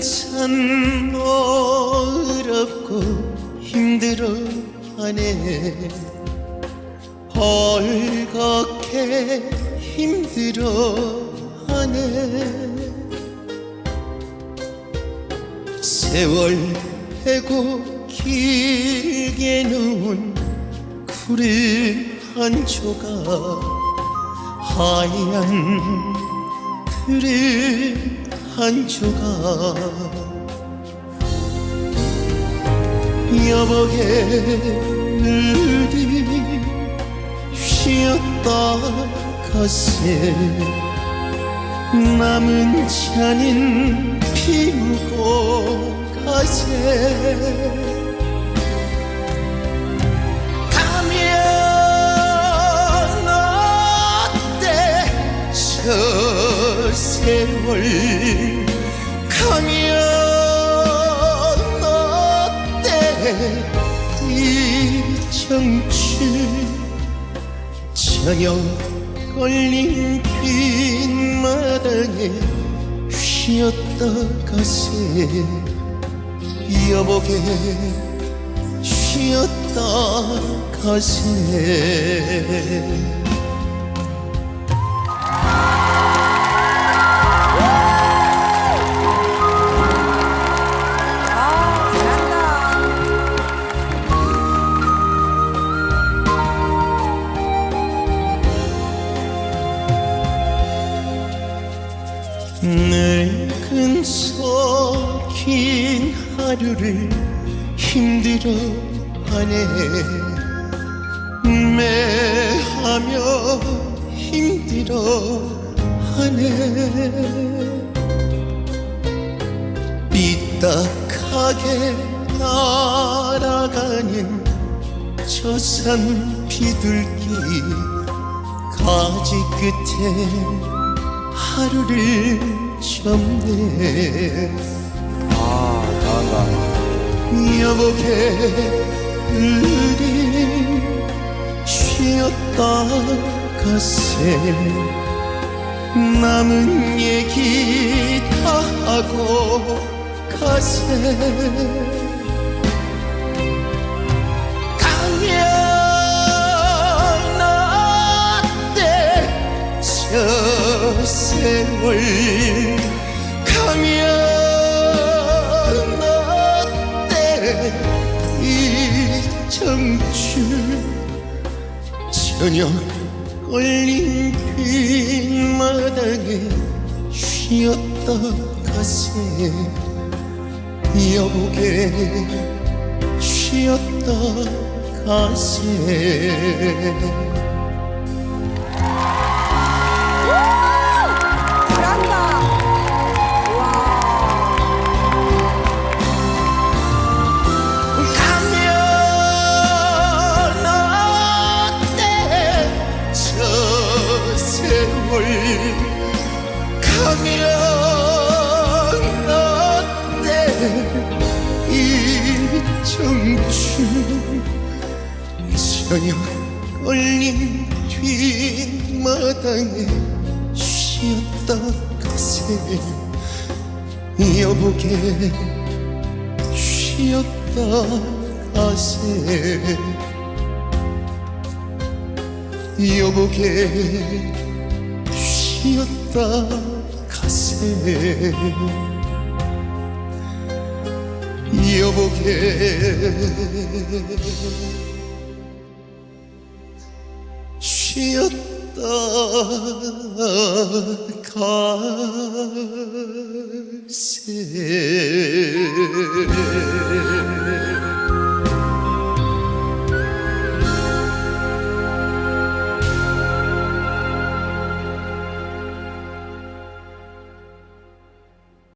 참 어렵고 힘들어하네. 헐겁게 힘들어하네. 세월 해고 길게 누운 구름 한 조각 하얀 구름 한 조각. 여보게 어디 쉬었다 가세. 남은 잔인 피우고 가세 세월 가면 어때? 이 정취 저녁 걸린 빈 마당에 쉬었다 가세. 여보게 쉬었다 가세 긴 하루를 힘들어하네. 매하며 힘들어하네. 삐딱하게 날아가는 저산 비둘기 가지 끝에 하루를 접네 아, 잘한다. 여보게 우리 쉬었다 가세 남은 얘기 다 하고 가세 가면 어때 저 세월 가면 이 청춘 저녁 걸린 빈마당에 쉬었다 가세 여보게 쉬었다 가세 가면 어때? 이 청춘 저녁 걸린 뒷마당에 쉬었다 가세 여보게 쉬었다 가세 여보게 쉬었다 가세 여보게. 쉬었다 가세